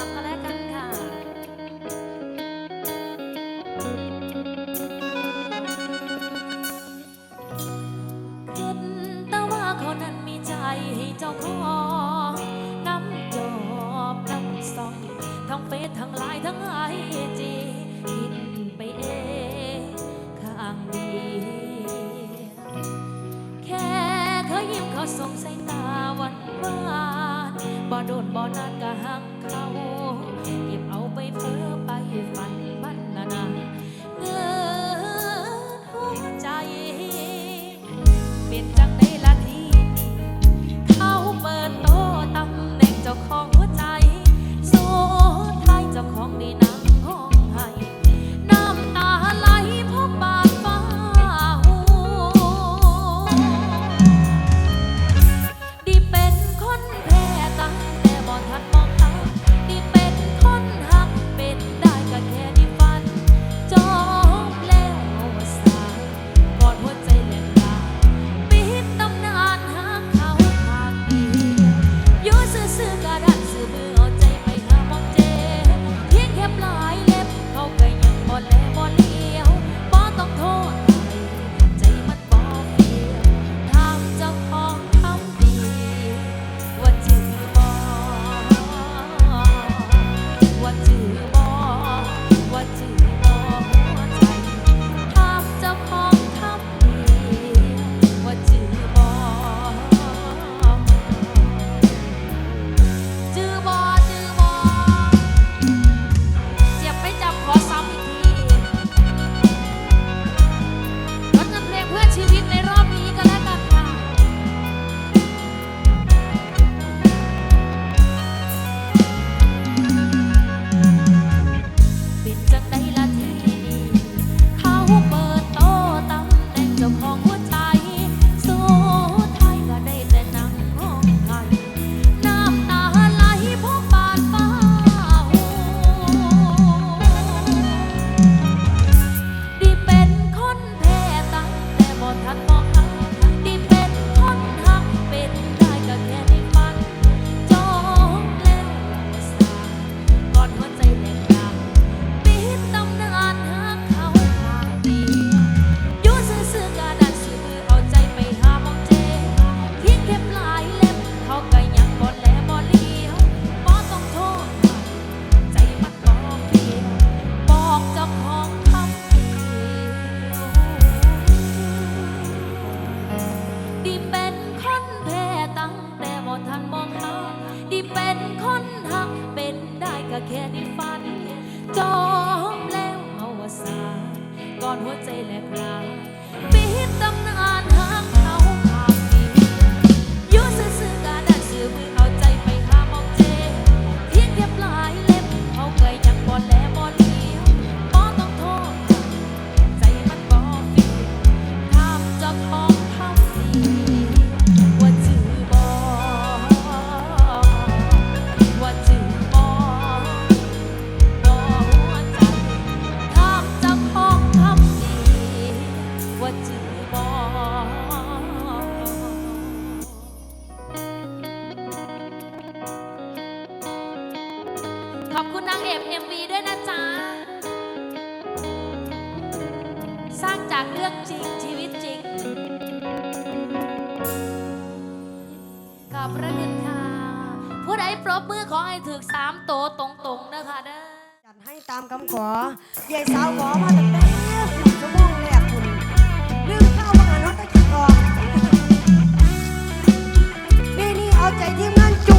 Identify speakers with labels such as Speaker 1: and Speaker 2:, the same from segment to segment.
Speaker 1: 好，来干。 เป็นจังได หัวใจและกลาง ขอบคุณนางเอฟเอ็มวีด้วยนะจ๊ะ สร้างจากเรื่องจริงชีวิตจริงกับพระคุณค่ะ ผู้ใดปรบมือขอให้ถึกสามโตตรงๆนะคะเด้อ
Speaker 2: จัดให้ตามคำขอใหญ่สาวขอมาตั้งแตนชั่วโมงแรกคุณเรื่องข้าวประกันน้องตะกี้ก่อนนี่นี่เอาใจที่มันจุ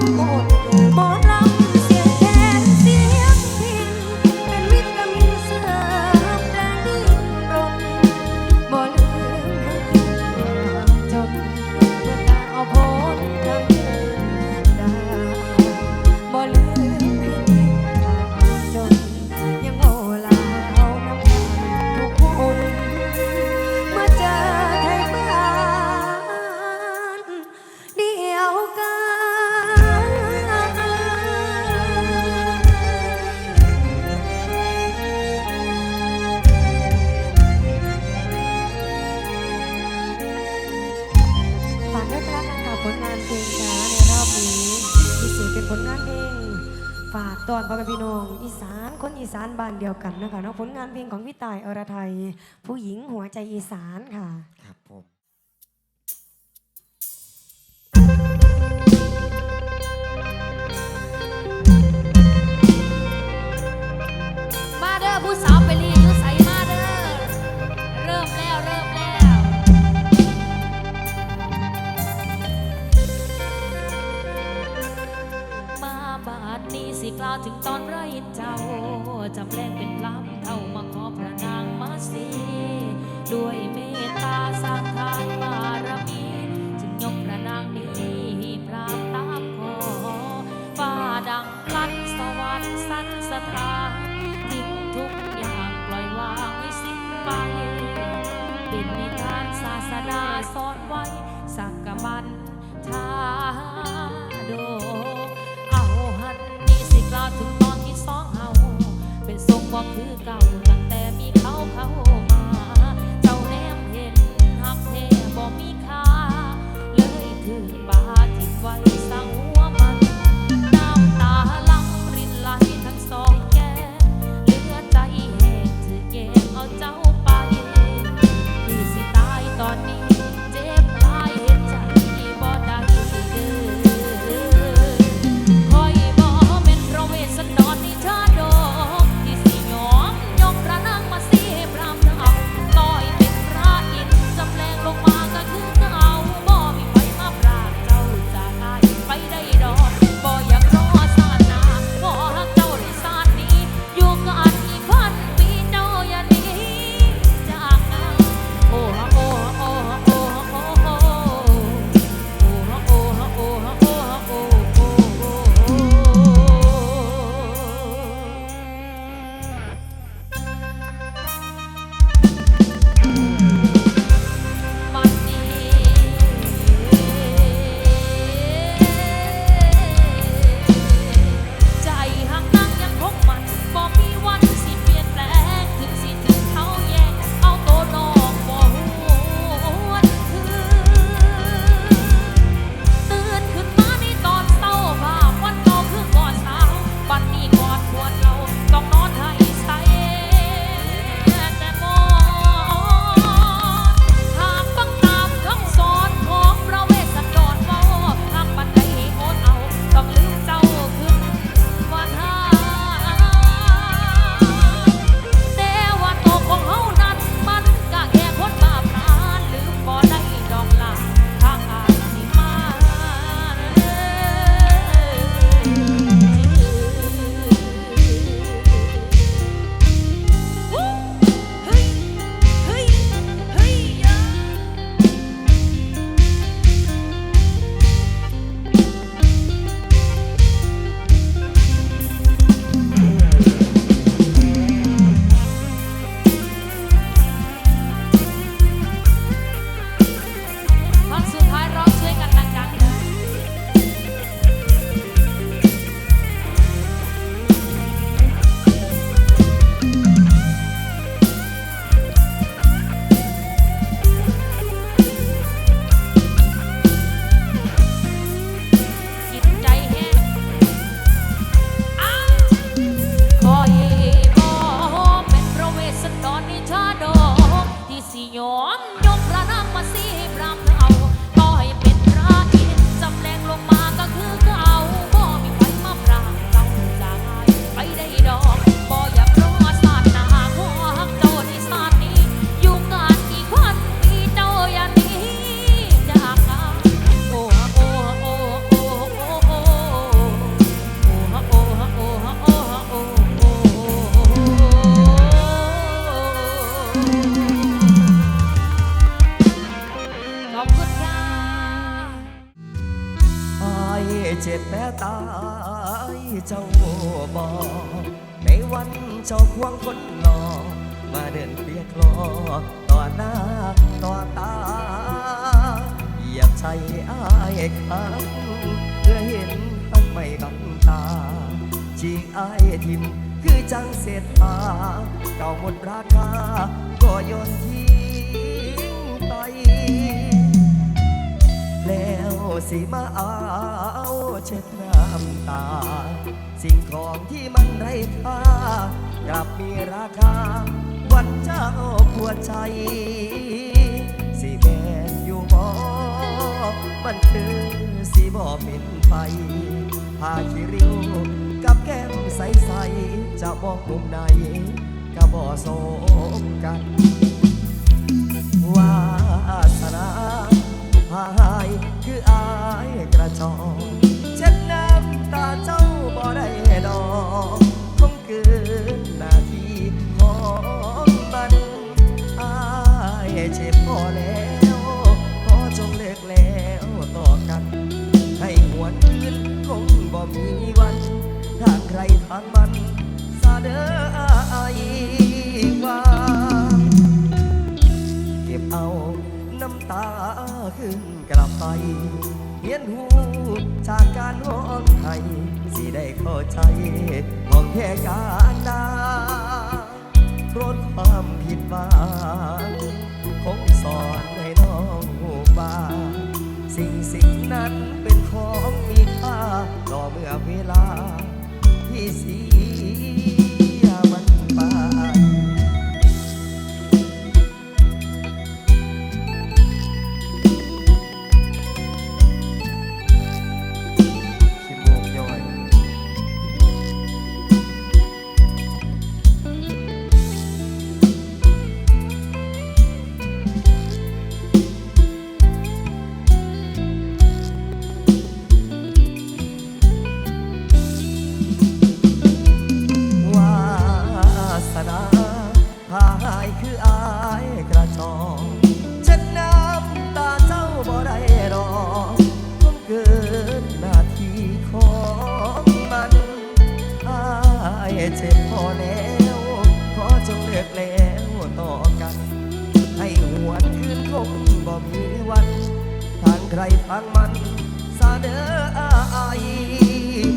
Speaker 2: Panginoon. ผลงานเพลงฝากตอนพ่อแม่พี่น้อง อีสานคนอีสานบ้านเดียวกันนะคะเนาะผลงานเพลงของพี่ตายอรไทย ผู้หญิงหัวใจอีสานค่ะ
Speaker 3: ครับผม
Speaker 1: มาเด้อผู้สาว ถึงตอนไรเจ้าจำแรงเป็นลำเท่ามาขอพระนางมาสีด้วยา
Speaker 3: บอกในวันเจ้าควงคนหลอมาเดินเรียกลอต่อหน้าต่อตา อยากใช้อายครั้งเพื่อเห็นทำไม่บังตาจีกอายทิมคือจังเศษผาเก่าหมดราคาก็โยนทิ้งไป สิมาเอาเช็ดน้ำตา สิ่งของที่มันไร้ค่ากลับมีราคา วันเจ้าปวดใจ สิแมนอยู่บ่มันคือสิบ่เป็นไปผ้าขี้ริ้วกับแก้มใสๆจะบอกมุมไหนก็บ่สมกันวาสนาหายคืออายกร จอเช็ดน้ำตาเจ้าบ่ได้ดอกคงเกินหน้าที่ของมันอายเจ็บพอแล้วขอจงเลิกแล้วต่อกัน ให้หวนคืนคงบ่มีวันทางใครทางมันซาเด้ออายว่าเก็บเอาน้ำตาขึ้นกลับไป เฮียนหูจากการห้องไทยสิได้เข้าใจห้องแค่การดา พายคืออายกระจองฉันน้ำตาเจ้าบ่ได้รอคงเกินหน้าที่ของมันอายเจ็บพอแล้วขอจงเลิกแล้วต่อกัน ให้หวนคืนคงบ่มีวันทางใครทางมันซาเด้ออาย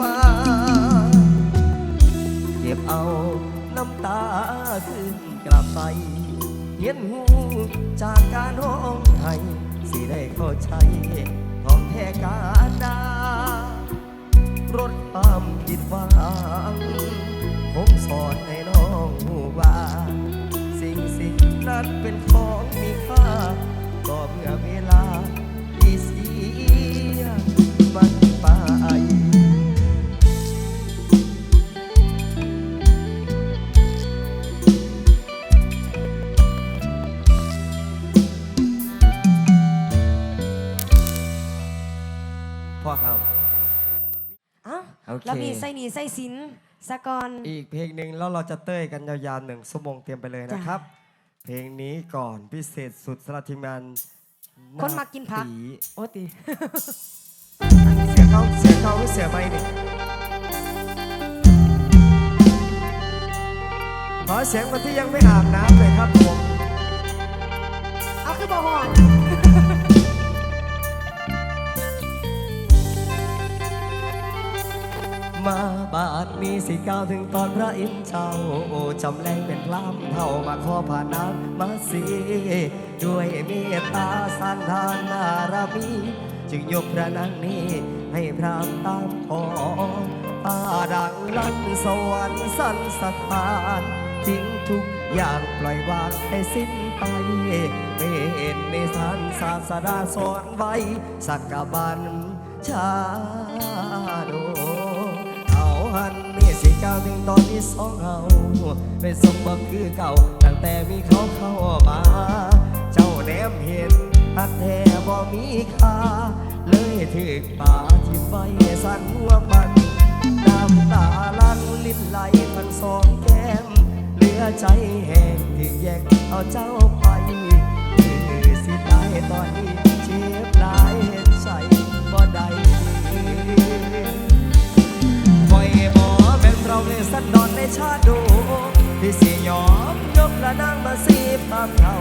Speaker 3: ว่าเก็บเอาน้ำตาขึ้น กลับไปเห็นหูจากการร้องไห้สิได้เข้าใจท้องแท้การดารถความผิดหวังผมสอนให้น้องหูว่า สิ่งสิ่งนั้นเป็นของมีค่าก็เมื่อเวลาาโอเค
Speaker 2: แล้วมีใส่หนีใส่สินสะกอน
Speaker 3: อีกเพลงหนึ่งแล้วเราจะเต้ยกันยาวๆหนึ่งชั่วโมงเตรียมไปเลยนะครับ เพลงนี้ก่อนพิเศษสุดสำหรับทีมงาน
Speaker 2: คนมากินผัก
Speaker 3: ตี
Speaker 2: โอ้ตี
Speaker 3: เสียเขาเสียเขาหรือเสียไม่นี่ขอเสียงคนที่ยังไม่อาบน้ำเลยครับผม
Speaker 2: เอาคือบ่หอน
Speaker 3: นี้สิก้าวถึงตอนพระอินทร์เจ้าจำแรงเป็นพรามเท่ามาขอผ่านน้ำมาสี ด้วยเมตตาสร้างทานนารมีจึงยกพระนางนี้ให้พรามตามขอป่าดังลั่นสวรรค์สันสถานทิ้งทุกอย่างปล่อยวางให้สิ้นไปเป็นในสานศาสดาสอนไว้ สักกบันชาโดเอาหัน ก้าถึงตอนนี้สองเฮาเป็นสมบัติคือเก่า ตั้งแต่มีเขาเข้ามา เจ้าแนมเห็นอันแท้บ่มีค่า เลยถึกป่าที่ไฟสั่นหัวมันน้ำตาลันลิ้นไหลพันสองแก้ม เหลือใจแห้งที่แยกเอาเจ้าไปคือสิตายตอนนี้เจ็บหลาย เวสันดอนในชาดูที่สิยอมยกละนางมาสีพามเท่า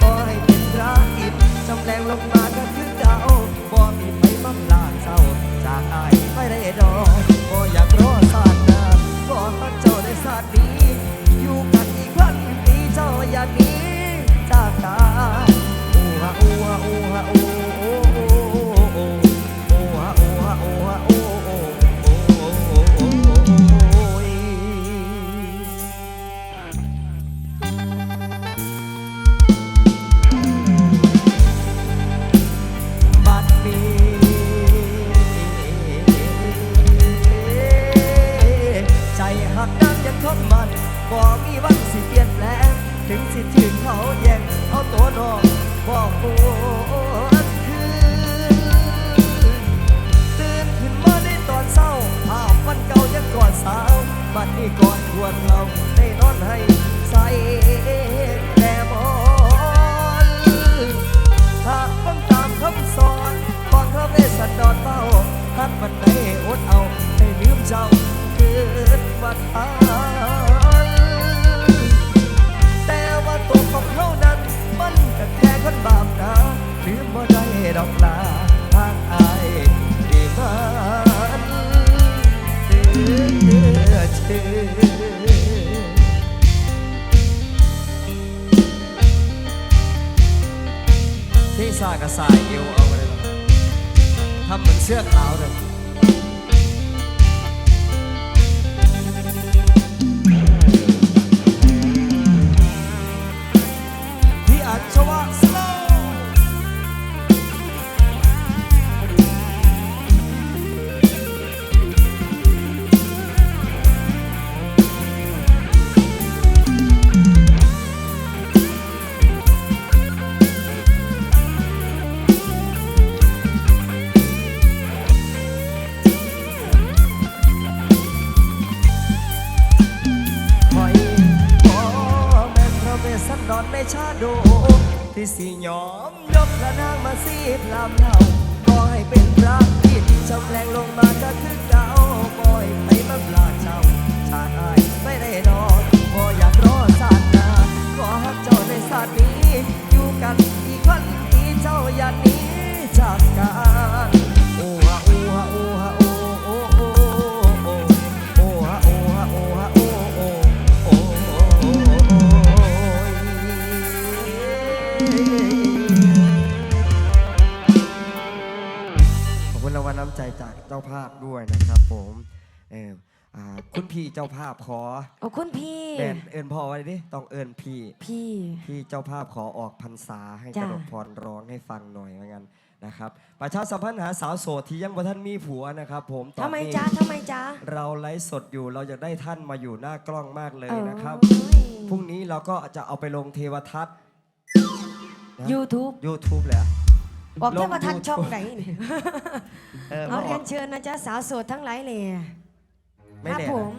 Speaker 3: บ่ให้เป็นพระอิฐจำแรงลงมาก็คือเก่าบ่มีไฟมาลาเศร้า จากอายไม่ได้ดอกบ่อยากรอสาดน้าบ่ฮักเจ้าในศาสตร์นี้ อยู่กันอีกพันปีเจ้าอย่าหนี้จากตาอูฮะอูฮะอูฮะอู ที่สิยอมยกพระนางมาสีพรามเทา ด้วยนะครับผมเอออ่าคุณพี่เจ้าภาพขอ
Speaker 2: โอ้คุณพี่
Speaker 3: เอินเอินพ่อไว้ดิต้องเอินพี่
Speaker 2: พี่
Speaker 3: พี่เจ้าภาพขอออกพรรษาให้ก
Speaker 2: จ้ะ
Speaker 3: ระดกพรร้องให้ฟังหน่อยว่างั้นนะครับประชาสัมพันธ์หาสาวโสดที่ยังบ่ท่านมีผัวนะครับผมตอน
Speaker 2: ทำไม
Speaker 3: นี้
Speaker 2: จ๊ะทำไมจ๊ะ
Speaker 3: เราไลฟ์สดอยู่เราจะได้ท่านมาอยู่หน้ากล้องมากเลยนะครับ
Speaker 2: เอ้ย
Speaker 3: พรุ่งนี้เราก็จะเอาไปลงเทวทัศน์นะ
Speaker 2: YouTube
Speaker 3: YouTube เลยอะ
Speaker 2: บอก
Speaker 3: ลง
Speaker 2: เทวทัศน์
Speaker 3: YouTube
Speaker 2: ช่องไหนนี่
Speaker 3: เออ
Speaker 2: เอา
Speaker 3: มาอ
Speaker 2: เรี
Speaker 3: อยก
Speaker 2: นเชิญนะจ๊ะสาวโสดทั้งหลายเลย
Speaker 3: ไม่
Speaker 2: ครับ
Speaker 3: แน่
Speaker 2: ผ
Speaker 3: นะ
Speaker 2: ม